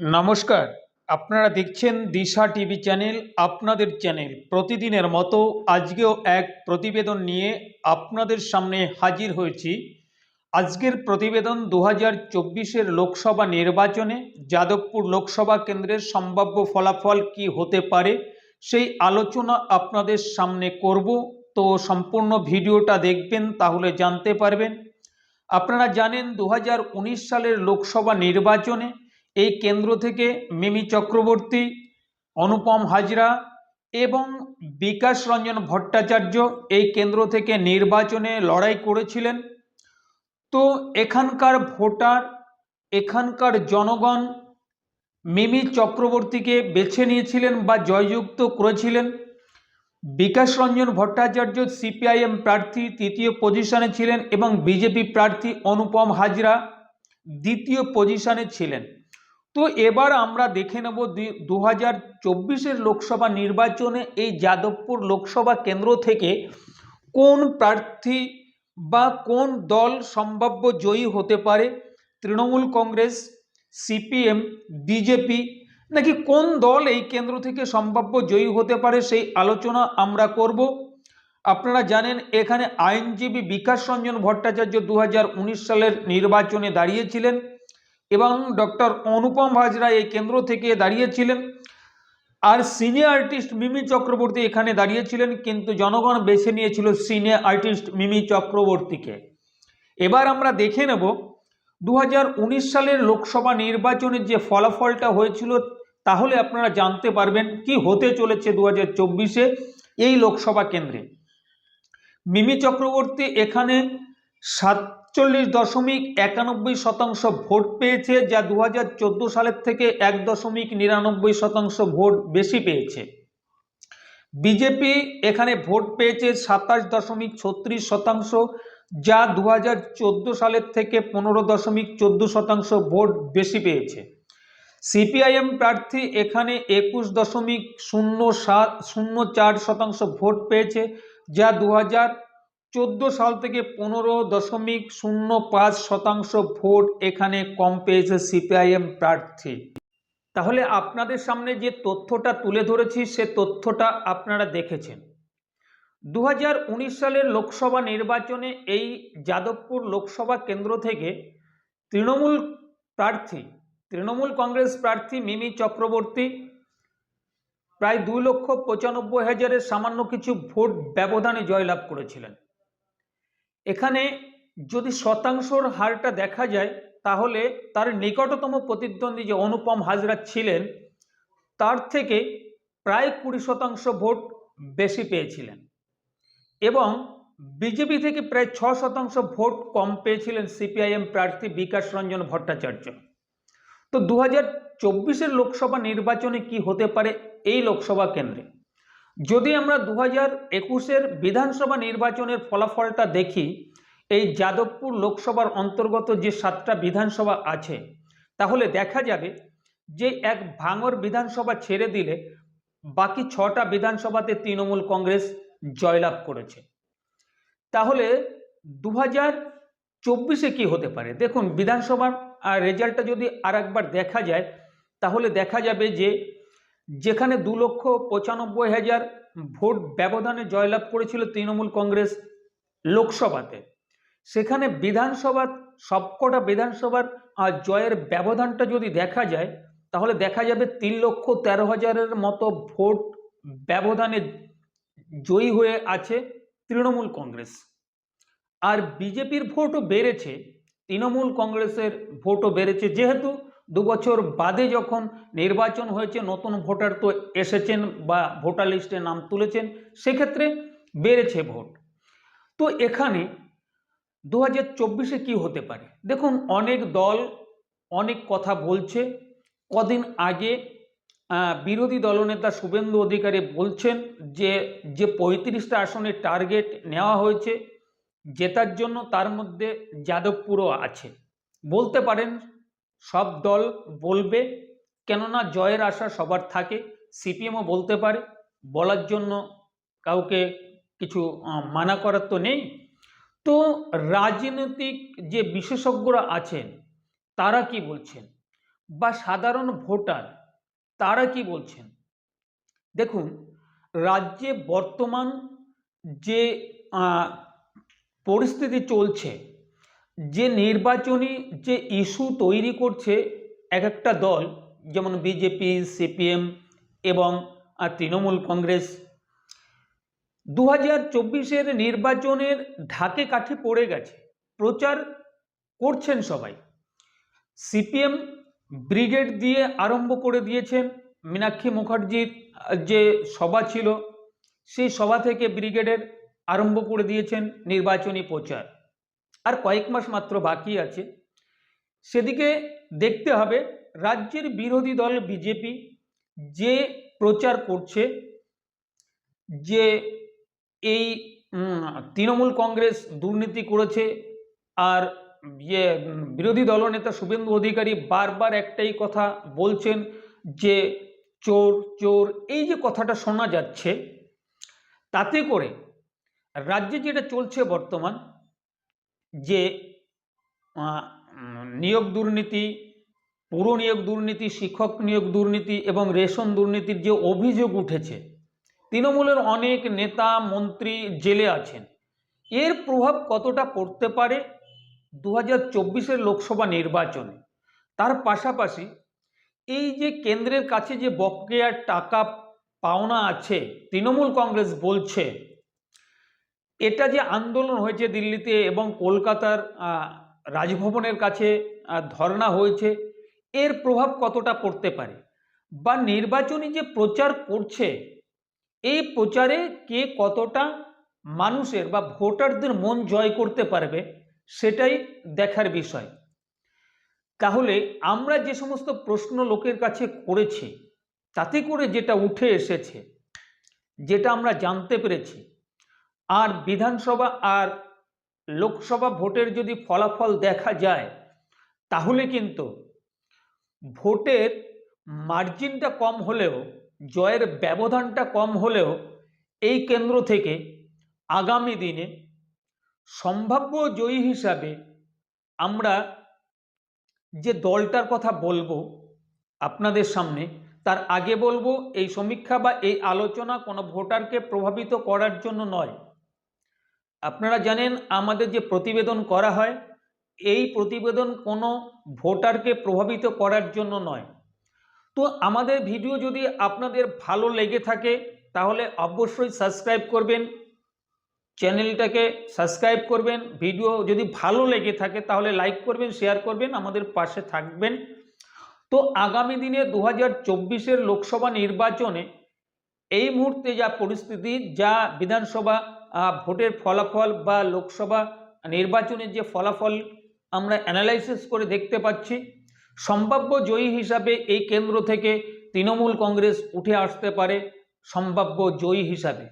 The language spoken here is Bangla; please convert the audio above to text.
নমস্কার। আপনারা দেখছেন দিশা টিভি চ্যানেল, আপনাদের চ্যানেল প্রতিদিনের মতো আজকেও এক প্রতিবেদন নিয়ে আপনাদের সামনে হাজির হয়েছি। আজকের প্রতিবেদন দু হাজার লোকসভা নির্বাচনে, যাদবপুর লোকসভা কেন্দ্রের সম্ভাব্য ফলাফল কি হতে পারে, সেই আলোচনা আপনাদের সামনে করব। তো সম্পূর্ণ ভিডিওটা দেখবেন, তাহলে জানতে পারবেন। আপনারা জানেন দু হাজার উনিশ সালের লোকসভা নির্বাচনে এই কেন্দ্র থেকে মিমি চক্রবর্তী, অনুপম হাজরা এবং বিকাশ রঞ্জন ভট্টাচার্য এই কেন্দ্র থেকে নির্বাচনে লড়াই করেছিলেন। তো এখানকার ভোটার, এখানকার জনগণ মিমি চক্রবর্তীকে বেছে নিয়েছিলেন বা জয়যুক্ত করেছিলেন। বিকাশ রঞ্জন ভট্টাচার্য সিপিআইএম প্রার্থী, তৃতীয় পজিশনে ছিলেন এবং বিজেপি প্রার্থী অনুপম হাজরা দ্বিতীয় পজিশনে ছিলেন। তো এবার আমরা দেখে নেব দু হাজার চব্বিশের লোকসভা নির্বাচনে এই যাদবপুর লোকসভা কেন্দ্র থেকে কোন প্রার্থী বা কোন দল সম্ভাব্য জয়ী হতে পারে? তৃণমূল কংগ্রেস, সিপিএম, বিজেপি, নাকি কোন দল এই কেন্দ্র থেকে সম্ভাব্য জয়ী হতে পারে সেই আলোচনা আমরা করব। আপনারা জানেন, এখানে আইনজীবী বিকাশ রঞ্জন ভট্টাচার্য দু হাজার উনিশ সালের নির্বাচনে দাঁড়িয়েছিলেন। এবং ডক্টর অনুপম হাজরা এই কেন্দ্র থেকে দাঁড়িয়েছিলেন। আর সিনিয়র আর্টিস্ট মিমি চক্রবর্তী এখানে দাঁড়িয়েছিলেন, কিন্তু জনগণ বেছে নিয়েছিল সিনিয়র আর্টিস্ট মিমি চক্রবর্তীকে। এবার আমরা দেখে নেব দু হাজার উনিশ সালের লোকসভা নির্বাচনের যে ফলাফলটা হয়েছিল, তাহলে আপনারা জানতে পারবেন কি হতে চলেছে দু হাজার এই লোকসভা কেন্দ্রে। মিমি চক্রবর্তী এখানে সাতচল্লিশ দশমিক একানব্বই শতাংশ ভোট পেয়েছে, যা দু হাজার চোদ্দ সালের থেকে এক দশমিক নিরানব্বই শতাংশ ভোট বেশি পেয়েছে। বিজেপি এখানে ভোট পেয়েছে সাতাশ দশমিক ছত্রিশ শতাংশ, যা দু হাজার চোদ্দ সালের থেকে পনেরো দশমিক চোদ্দ শতাংশ ভোট বেশি পেয়েছে। সিপিআইএম প্রার্থী এখানে একুশ দশমিক শূন্য সাত, শূন্য চার শতাংশ ভোট পেয়েছে, যা দু হাজার চোদ্দ সাল থেকে পনেরো দশমিক শূন্য পাঁচ শতাংশ ভোট এখানে কম পেয়েছে সিপিআইএম প্রার্থী। তাহলে আপনাদের সামনে যে তথ্যটা তুলে ধরেছি, সে তথ্যটা আপনারা দেখেছেন। দু হাজার উনিশ সালের লোকসভা নির্বাচনে এই যাদবপুর লোকসভা কেন্দ্র থেকে তৃণমূল প্রার্থী, তৃণমূল কংগ্রেস প্রার্থী মিমি চক্রবর্তী প্রায় দুই লক্ষ পঁচানব্বই হাজারের সামান্য কিছু ভোট ব্যবধানে জয়লাভ করেছিলেন। এখানে যদি শতাংশর হারটা দেখা যায়, তাহলে তার নিকটতম প্রতিদ্বন্দ্বী যে অনুপম হাজরা ছিলেন, তার থেকে প্রায় কুড়ি শতাংশ ভোট বেশি পেয়েছিলেন। এবং বিজেপি থেকে প্রায় ছ শতাংশ ভোট কম পেয়েছিলেন সিপিআইএম প্রার্থী বিকাশ রঞ্জন ভট্টাচার্য। তো দু হাজার লোকসভা নির্বাচনে কি হতে পারে এই লোকসভা কেন্দ্রে? যদি আমরা দু হাজার একুশের বিধানসভা নির্বাচনের ফলাফলটা দেখি, এই যাদবপুর লোকসভার অন্তর্গত যে সাতটা বিধানসভা আছে, তাহলে দেখা যাবে যে এক ভাঙর বিধানসভা ছেড়ে দিলে বাকি ছটা বিধানসভাতে তৃণমূল কংগ্রেস জয়লাভ করেছে। তাহলে দু হাজার চব্বিশে কী হতে পারে? দেখুন, বিধানসভার রেজাল্টটা যদি আর দেখা যায়, তাহলে দেখা যাবে যে যেখানে দু লক্ষ পঁচানব্বই হাজার ভোট ব্যবধানে জয়লাভ করেছিল তৃণমূল কংগ্রেস লোকসভাতে। সেখানে বিধানসভার, সবকটা বিধানসভার আর জয়ের ব্যবধানটা যদি দেখা যায়, তাহলে দেখা যাবে তিন লক্ষ তেরো হাজারের মতো ভোট ব্যবধানে জয়ী হয়ে আছে তৃণমূল কংগ্রেস। আর বিজেপির ভোটও বেড়েছে, তৃণমূল কংগ্রেসের ভোটও বেড়েছে, যেহেতু দু বছর বাদে যখন নির্বাচন হয়েছে, নতুন ভোটার তো এসেছেন বা ভোটার লিস্টে নাম তুলেছেন, সেক্ষেত্রে বেড়েছে ভোট। তো এখানে দু হাজার চব্বিশে কী হতে পারে? দেখুন, অনেক দল অনেক কথা বলছে। কদিন আগে বিরোধী দলনেতা শুভেন্দু অধিকারী বলছেন যে যে পঁয়ত্রিশটা আসনের টার্গেট নেওয়া হয়েছে, জেতার জন্য তার মধ্যে যাদবপুরও আছে। বলতে পারেন সব দল বলবে, কেননা জয়ের আশা সবার থাকে। সিপিএমও বলতে পারে, বলার জন্য কাউকে কিছু মানা করার তো নেই। তো রাজনৈতিক যে বিশেষজ্ঞরা আছেন, তারা কি বলছেন? বা সাধারণ ভোটার, তারা কি বলছেন? দেখুন, রাজ্যে বর্তমান যে পরিস্থিতি চলছে যে নির্বাচনী যে ইস্যু তৈরি করছে এক একটা দল, যেমন বিজেপি, সিপিএম এবং তৃণমূল কংগ্রেস দু হাজার চব্বিশের নির্বাচনের ঢাকে কাঠে পড়ে গেছে। প্রচার করছেন সবাই। সিপিএম ব্রিগেড দিয়ে আরম্ভ করে দিয়েছেন। মীনাক্ষী মুখার্জির যে সভা ছিল, সেই সভা থেকে ব্রিগেডের আরম্ভ করে দিয়েছেন নির্বাচনী প্রচার। আর কয়েক মাস মাত্র বাকি আছে। সেদিকে দেখতে হবে, রাজ্যের বিরোধী দল বিজেপি যে প্রচার করছে, যে এই তৃণমূল কংগ্রেস দুর্নীতি করেছে আর ইয়ে বিরোধী দলনেতা শুভেন্দু অধিকারী বারবার একটাই কথা বলছেন যে চোর চোর, এই যে কথাটা শোনা যাচ্ছে, তাতে করে রাজ্যে যেটা চলছে বর্তমান যে নিয়োগ দুর্নীতি, পুর নিয়োগ দুর্নীতি, শিক্ষক নিয়োগ দুর্নীতি এবং রেশন দুর্নীতির যে অভিযোগ উঠেছে, তৃণমূলের অনেক নেতা, মন্ত্রী জেলে আছেন। এর প্রভাব কতটা পড়তে পারে? দু হাজার লোকসভা নির্বাচনে। তার পাশাপাশি এই যে কেন্দ্রের কাছে যে বকেয়ার টাকা পাওনা আছে, তৃণমূল কংগ্রেস বলছে এটা যে আন্দোলন হয়েছে দিল্লিতে এবং কলকাতার রাজভবনের কাছে ধর্ণা হয়েছে, এর প্রভাব কতটা পড়তে পারে? বা নির্বাচনী যে প্রচার করছে, এই প্রচারে কে কতটা মানুষের বা ভোটারদের মন জয় করতে পারবে, সেটাই দেখার বিষয়। তাহলে আমরা যে সমস্ত প্রশ্ন লোকের কাছে করেছি, তাতে করে যেটা উঠে এসেছে, যেটা আমরা জানতে পেরেছি আর বিধানসভা আর লোকসভা ভোটের যদি ফলাফল দেখা যায়, তাহলে কিন্তু ভোটের মার্জিনটা কম হলেও, জয়ের ব্যবধানটা কম হলেও এই কেন্দ্র থেকে আগামী দিনে সম্ভাব্য জয়ী হিসাবে আমরা যে দলটার কথা বলব আপনাদের সামনে, তার আগে বলব এই সমীক্ষা বা এই আলোচনা কোনো ভোটারকে প্রভাবিত করার জন্য নয়। আপনারা জানেন আমাদের যে প্রতিবেদন করা হয়, এই প্রতিবেদন কোনো ভোটারকে প্রভাবিত করার জন্য নয়। তো আমাদের ভিডিও যদি আপনাদের ভালো লেগে থাকে, তাহলে অবশ্যই সাবস্ক্রাইব করবেন, চ্যানেলটাকে সাবস্ক্রাইব করবেন, ভিডিও যদি ভালো লেগে থাকে, তাহলে লাইক করবেন, শেয়ার করবেন, আমাদের পাশে থাকবেন। তো আগামী দিনে দু হাজার লোকসভা নির্বাচনে এই মুহূর্তে যা পরিস্থিতি, যা বিধানসভা ভোটের ফলাফল বা লোকসভা নির্বাচনের যে ফলাফল আমরা অ্যানালাইসিস করে দেখতে পাচ্ছি, সম্ভাব্য জয়ী হিসাবে এই কেন্দ্র থেকে তৃণমূল কংগ্রেস উঠে আসতে পারে সম্ভাব্য জয়ী হিসাবে।